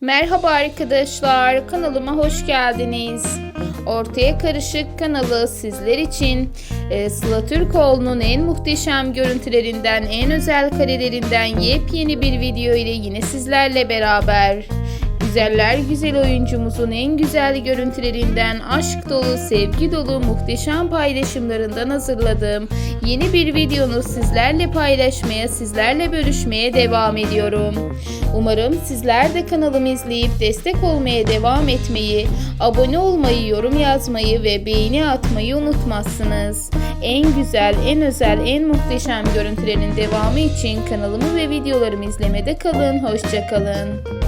Merhaba arkadaşlar, kanalıma hoş geldiniz. Ortaya Karışık kanalı sizler için e, Sıla Türkoğlu'nun en muhteşem görüntülerinden, en özel karelerinden yepyeni bir video ile yine sizlerle beraber. Güzeller güzel oyuncumuzun en güzel görüntülerinden, aşk dolu, sevgi dolu, muhteşem paylaşımlarından hazırladığım yeni bir videonu sizlerle paylaşmaya, sizlerle bölüşmeye devam ediyorum. Umarım sizler de kanalımı izleyip destek olmaya devam etmeyi, abone olmayı, yorum yazmayı ve beğeni atmayı unutmazsınız. En güzel, en özel, en muhteşem görüntülerin devamı için kanalımı ve videolarımı izlemede kalın. Hoşçakalın.